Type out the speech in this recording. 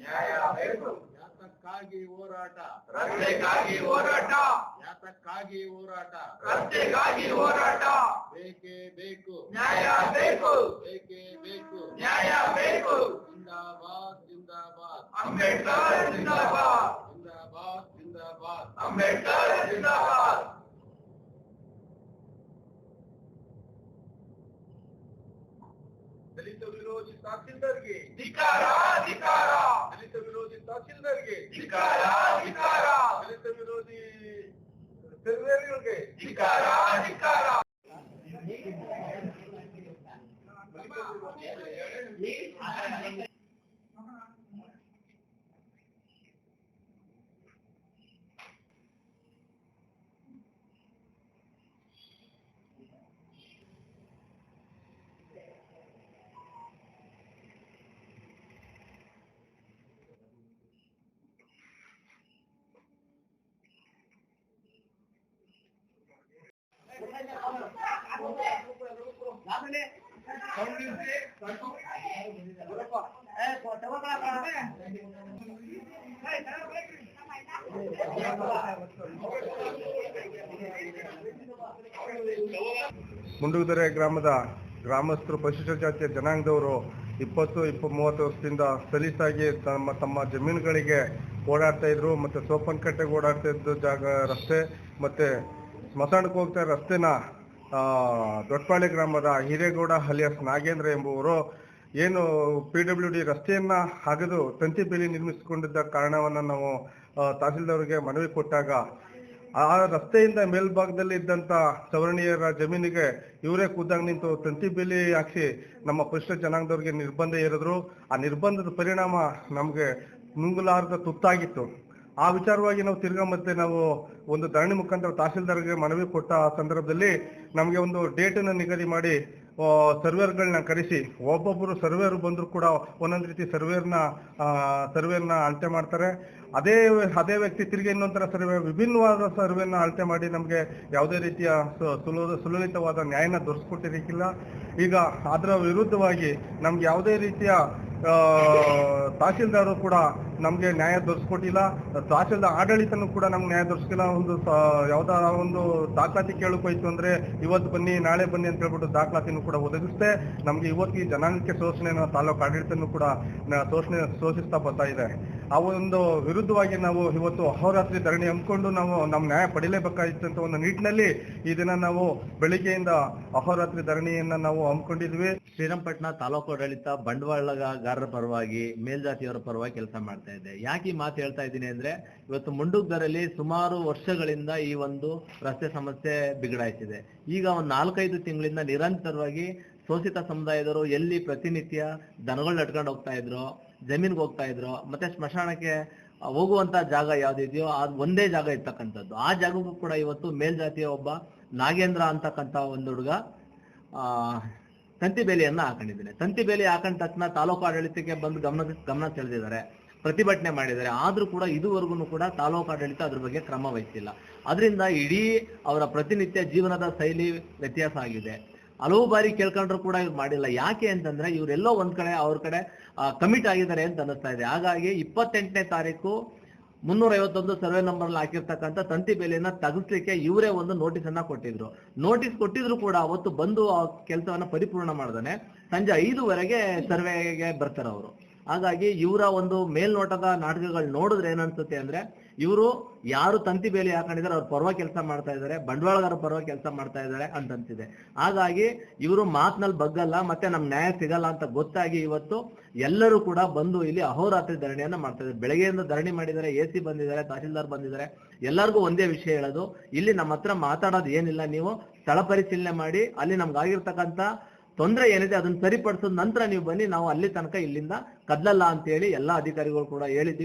ನ್ಯಾಯ ಬೇಕು ಯಾತಕ್ಕಾಗಿ ಹೋರಾಟ ರಸ್ತೆಗಾಗಿ ಹೋರಾಟ ಯಾತಕ್ಕಾಗಿ ಹೋರಾಟ ರಸ್ತೆಗಾಗಿ ಹೋರಾಟ ಬೇಕೇ ಬೇಕು ನ್ಯಾಯ ಬೇಕು ಬೇಕೇ ಬೇಕು ನ್ಯಾಯ ಬೇಕು ಜಿಂದಾಬಾದ್ ಜಿಂದಾಬಾದ್ ಅಂಬೇಡ್ಕರ್ ಜಿಂದಾಬಾದ್ ಜಿಂದಾಬಾದ್ ಜಿಂದಾಬಾದ್ ಅಂಬೇಡ್ಕರ್ ಜಿಂದಾಬಾದ್ ದಲಿತ ವಿರೋಧಿ ತಹಸೀಲ್ದಾರ್ಗೆ ಧಿಕಾರ ಧಿಕಾರ ದಲಿತ ವಿರೋಧಿ ತಹಸೀಲ್ದಾರ್ಗೆ ಧಿಕಾರ ಧಿಕಾರ ದಲಿತ ವಿರೋಧಿ ಸರ್ವೇರ್ಗಳಿಗೆ ಧಿಕಾರ ಧಿಕಾರ ಮುಂಡುಗೆರೆ ಗ್ರಾಮದ ಗ್ರಾಮಸ್ಥರು ಪರಿಶಿಷ್ಟ ಜಾತಿಯ ಜನಾಂಗದವರು ಇಪ್ಪತ್ತು ಇಪ್ಪ ಮೂವತ್ತು ವರ್ಷದಿಂದ ಸಲೀಸಾಗಿ ತಮ್ಮ ತಮ್ಮ ಜಮೀನುಗಳಿಗೆ ಓಡಾಡ್ತಾ ಇದ್ರು. ಮತ್ತೆ ಸೋಪನ್ಕಟ್ಟೆಗೆ ಓಡಾಡ್ತಾ ಇದ್ದ ಜಾಗ ರಸ್ತೆ. ಮತ್ತೆ ಸ್ಮಶಾನಕ್ಕೆ ಹೋಗ್ತಾ ರಸ್ತೆನ ದೊಡ್ಡಪಾಳ್ಯ ಗ್ರಾಮದ ಹಿರೇಗೌಡ ಹಲಿಯಸ್ ನಾಗೇಂದ್ರ ಎಂಬುವರು ಏನು ಪಿ ಡಬ್ಲ್ಯೂ ಡಿ ರಸ್ತೆಯನ್ನ ಅಗೆದು ತಂತಿ ಬೇಲಿ ನಿರ್ಮಿಸಿಕೊಂಡಿದ್ದ ಕಾರಣವನ್ನ ನಾವು ತಹಸೀಲ್ದಾರ್ಗೆ ಮನವಿ ಕೊಟ್ಟಾಗ, ಆ ರಸ್ತೆಯಿಂದ ಮೇಲ್ಭಾಗದಲ್ಲಿ ಇದ್ದಂತ ಸವರ್ಣೀಯರ ಜಮೀನಿಗೆ ಇವರೇ ಖುದ್ದಾಗಿ ನಿಂತು ತಂತಿ ಬೇಲಿ ಹಾಕಿ ನಮ್ಮ ಪರಿಶಿಷ್ಟ ಜನಾಂಗದವ್ರಿಗೆ ನಿರ್ಬಂಧ ಏರಿದ್ರು ಆ ನಿರ್ಬಂಧದ ಪರಿಣಾಮ ನಮಗೆ ನುಂಗಲಾರದ ತುತ್ತಾಗಿತ್ತು. ಆ ವಿಚಾರವಾಗಿ ನಾವು ತಿರ್ಗಾ ಮತ್ತೆ ನಾವು ಒಂದು ಧರಣಿ ಮುಖಾಂತರ ತಹಸೀಲ್ದಾರ್ಗೆ ಮನವಿ ಕೊಟ್ಟ ಆ ಸಂದರ್ಭದಲ್ಲಿ ನಮಗೆ ಒಂದು ಡೇಟ್ ಅನ್ನು ನಿಗದಿ ಮಾಡಿ ಸರ್ವೇರ್ಗಳನ್ನ ಕರೆಸಿ. ಒಬ್ಬೊಬ್ಬರು ಸರ್ವೇರ್ ಬಂದರೂ ಕೂಡ ಒಂದೊಂದು ರೀತಿ ಸರ್ವೇರ್ನ ಸರ್ವೇರ್ನ ಅಳತೆ ಮಾಡ್ತಾರೆ. ಅದೇ ಅದೇ ವ್ಯಕ್ತಿ ತಿರುಗಿ ಇನ್ನೊಂಥರ ಸರ್ವೆ, ವಿಭಿನ್ನವಾದ ಸರ್ವೇನ ಅಳತೆ ಮಾಡಿ ನಮಗೆ ಯಾವುದೇ ರೀತಿಯ ಸುಲಲಿತವಾದ ನ್ಯಾಯನ ದೊರಕಿಸ್ಕೊಟ್ಟಿರಕ್ಕಿಲ್ಲ ಈಗ ಅದರ ವಿರುದ್ಧವಾಗಿ ನಮ್ಗೆ ಯಾವುದೇ ರೀತಿಯ ತಹಸೀಲ್ದಾರರು ಕೂಡ ನಮಗೆ ನ್ಯಾಯ ದೊರಕಿಸ್ಕೊಟ್ಟಿಲ್ಲ ತಹಸೀಲ್ದಾರ್ ಆಡಳಿತನೂ ಕೂಡ ನಮ್ಗೆ ನ್ಯಾಯ ದೊರಕಿಸಿಲ್ಲ ಒಂದು ಯಾವ್ದಾರ ಒಂದು ದಾಖಲಾತಿ ಕೇಳಕ್ ಹೋಯ್ತು ಅಂದ್ರೆ ಇವತ್ತು ಬನ್ನಿ, ನಾಳೆ ಬನ್ನಿ ಅಂತ ಹೇಳ್ಬಿಟ್ಟು ದಾಖಲಾತಿನೂ ಕೂಡ ಒದಗಿಸ್ತೆ ನಮ್ಗೆ ಇವತ್ತು ಈ ಜನಾಂಗಕ್ಕೆ ಶೋಷಣೆಯನ್ನು ತಾಲೂಕು ಆಡಳಿತನೂ ಕೂಡ ಶೋಷಣೆ, ಶೋಷಿಸ್ತಾ ಬರ್ತಾ ಇದೆ. ಆ ಒಂದು ವಿರುದ್ಧವಾಗಿ ನಾವು ಇವತ್ತು ಅಹೋರಾತ್ರಿ ಧರಣಿ ಹಮ್ಮಿಕೊಂಡು ನಾವು ನಮ್ಮ ನ್ಯಾಯ ಪಡಿಲೇಬೇಕಾಗಿತ್ತು ಅಂತ ಒಂದು ನಿಟ್ಟಿನಲ್ಲಿ ಈ ದಿನ ನಾವು ಬೆಳಿಗ್ಗೆಯಿಂದ ಅಹೋರಾತ್ರಿ ಧರಣಿಯನ್ನ ನಾವು ಹಮ್ಮಿಕೊಂಡಿದ್ವಿ. ಶ್ರೀರಂಗಪಟ್ಟಣ ತಾಲೂಕು ಆಡಳಿತ ಬಂಡವಾಳಗಾರರ ಪರವಾಗಿ, ಮೇಲ್ಜಾತಿಯವರ ಪರವಾಗಿ ಕೆಲಸ ಮಾಡ್ತಾ ಇದೆ. ಯಾಕೆ ಈ ಮಾತು ಹೇಳ್ತಾ ಇದ್ದೀನಿ ಅಂದ್ರೆ, ಇವತ್ತು ಮುಂಡುಗ್ದರಲ್ಲಿ ಸುಮಾರು ವರ್ಷಗಳಿಂದ ಈ ಒಂದು ರಸ್ತೆ ಸಮಸ್ಯೆ ಬಿಗಡಾಯಿಸಿದೆ ಈಗ ಒಂದು ನಾಲ್ಕೈದು ತಿಂಗಳಿಂದ ನಿರಂತರವಾಗಿ ಶೋಷಿತ ಸಮುದಾಯದವರು ಎಲ್ಲಿ ಪ್ರತಿನಿತ್ಯ ದನಗಳನ್ನ ನಡ್ಕೊಂಡು ಹೋಗ್ತಾ ಇದ್ರು, ಜಮೀನ್ಗೆ ಹೋಗ್ತಾ ಇದ್ರು, ಮತ್ತೆ ಸ್ಮಶಾನಕ್ಕೆ ಹೋಗುವಂತ ಜಾಗ ಯಾವ್ದಿದೆಯೋ ಅದು ಒಂದೇ ಜಾಗ ಇರ್ತಕ್ಕಂಥದ್ದು. ಆ ಜಾಗಕ್ಕೂ ಕೂಡ ಇವತ್ತು ಮೇಲ್ಜಾತಿಯ ಒಬ್ಬ ನಾಗೇಂದ್ರ ಅಂತಕ್ಕಂಥ ಒಂದು ಹುಡುಗ, ಆ ತಂತಿ ಬೇಲಿಯನ್ನ ಹಾಕೊಂಡಿದ್ದೇನೆ. ತಂತಿ ಬೇಲಿ ಹಾಕೊಂಡ ತಕ್ಷಣ ತಾಲೂಕು ಆಡಳಿತಕ್ಕೆ ಬಂದು ಗಮನ ಗಮನ ಸೆಳೆದಿದ್ದಾರೆ, ಪ್ರತಿಭಟನೆ ಮಾಡಿದ್ದಾರೆ. ಆದ್ರೂ ಕೂಡ ಇದುವರೆಗೂ ಕೂಡ ತಾಲೂಕು ಆಡಳಿತ ಅದ್ರ ಬಗ್ಗೆ ಕ್ರಮ ವಹಿಸಿಲ್ಲ ಅದರಿಂದ ಇಡೀ ಅವರ ಪ್ರತಿನಿತ್ಯ ಜೀವನದ ಶೈಲಿ ವ್ಯತ್ಯಾಸ ಆಗಿದೆ. ಹಲವು ಬಾರಿ ಕೇಳ್ಕೊಂಡ್ರು ಕೂಡ ಇವ್ರು ಮಾಡಿಲ್ಲ. ಯಾಕೆ ಅಂತಂದ್ರೆ ಇವರೆಲ್ಲೋ ಒಂದ್ ಕಡೆ ಅವ್ರ ಕಡೆ ಕಮಿಟ್ ಆಗಿದ್ದಾರೆ ಅಂತ ಅನ್ನಿಸ್ತಾ ಇದೆ. ಹಾಗಾಗಿ ಇಪ್ಪತ್ತೆಂಟನೇ ತಾರೀಕು ಮುನ್ನೂರ ಐವತ್ತೊಂದು ಸರ್ವೆ ನಂಬರ್ ಅಲ್ಲಿ ಹಾಕಿರ್ತಕ್ಕಂಥ ತಂತಿ ಬೆಲೆಯನ್ನ ತಗ್ಸ್ಲಿಕ್ಕೆ ಇವರೇ ಒಂದು ನೋಟಿಸ್ ಅನ್ನ ಕೊಟ್ಟಿದ್ರು. ನೋಟಿಸ್ ಕೊಟ್ಟಿದ್ರು ಕೂಡ ಅವತ್ತು ಬಂದು ಆ ಕೆಲಸವನ್ನ ಪರಿಪೂರ್ಣ ಮಾಡ್ದಾನೆ. ಸಂಜೆ ಐದುವರೆಗೆ ಸರ್ವೆಗೆ ಬರ್ತಾರೆ ಅವರು ಹಾಗಾಗಿ ಇವರ ಒಂದು ಮೇಲ್ನೋಟದ ನಾಟಕಗಳು ನೋಡಿದ್ರೆ ಏನನ್ಸುತ್ತೆ ಅಂದ್ರೆ ಇವರು ಯಾರು ತಂತಿ ಬೇಲಿ ಹಾಕೊಂಡಿದ್ದಾರೆ, ಅವ್ರ ಪರ್ವ ಕೆಲಸ ಮಾಡ್ತಾ ಇದ್ದಾರೆ, ಬಂಡವಾಳಗಾರ ಪರ್ವ ಕೆಲಸ ಮಾಡ್ತಾ ಇದ್ದಾರೆ ಅಂತಂತಿದೆ. ಹಾಗಾಗಿ ಇವರು ಮಾತ್ನಲ್ಲಿ ಬಗ್ಗಲ್ಲ, ಮತ್ತೆ ನಮ್ ನ್ಯಾಯ ಸಿಗಲ್ಲ ಅಂತ ಗೊತ್ತಾಗಿ ಇವತ್ತು ಎಲ್ಲರೂ ಕೂಡ ಬಂದು ಇಲ್ಲಿ ಅಹೋರಾತ್ರಿ ಧರಣಿಯನ್ನ ಮಾಡ್ತಾ ಇದ್ದಾರೆ. ಬೆಳಗ್ಗೆಯಿಂದ ಧರಣಿ ಮಾಡಿದ್ದಾರೆ, ಎ ಸಿ ಬಂದಿದ್ದಾರೆ, ತಹಸೀಲ್ದಾರ್ ಬಂದಿದ್ದಾರೆ. ಎಲ್ಲರಿಗೂ ಒಂದೇ ವಿಷಯ ಹೇಳೋದು, ಇಲ್ಲಿ ನಮ್ಮ ಹತ್ರ ಮಾತಾಡೋದು ಏನಿಲ್ಲ, ನೀವು ಸ್ಥಳ ಪರಿಶೀಲನೆ ಮಾಡಿ, ಅಲ್ಲಿ ನಮ್ಗೆ ಆಗಿರ್ತಕ್ಕಂಥ ತೊಂದರೆ ಏನಿದೆ ಅದನ್ನ ಸರಿಪಡಿಸಿದ ನಂತರ ನೀವು ಬನ್ನಿ, ನಾವು ಅಲ್ಲಿ ತನಕ ಇಲ್ಲಿಂದ ಕದ್ಲಲ್ಲ ಅಂತ ಹೇಳಿ ಎಲ್ಲಾ ಅಧಿಕಾರಿಗಳು ಕೂಡ ಹೇಳಿದ್ವಿ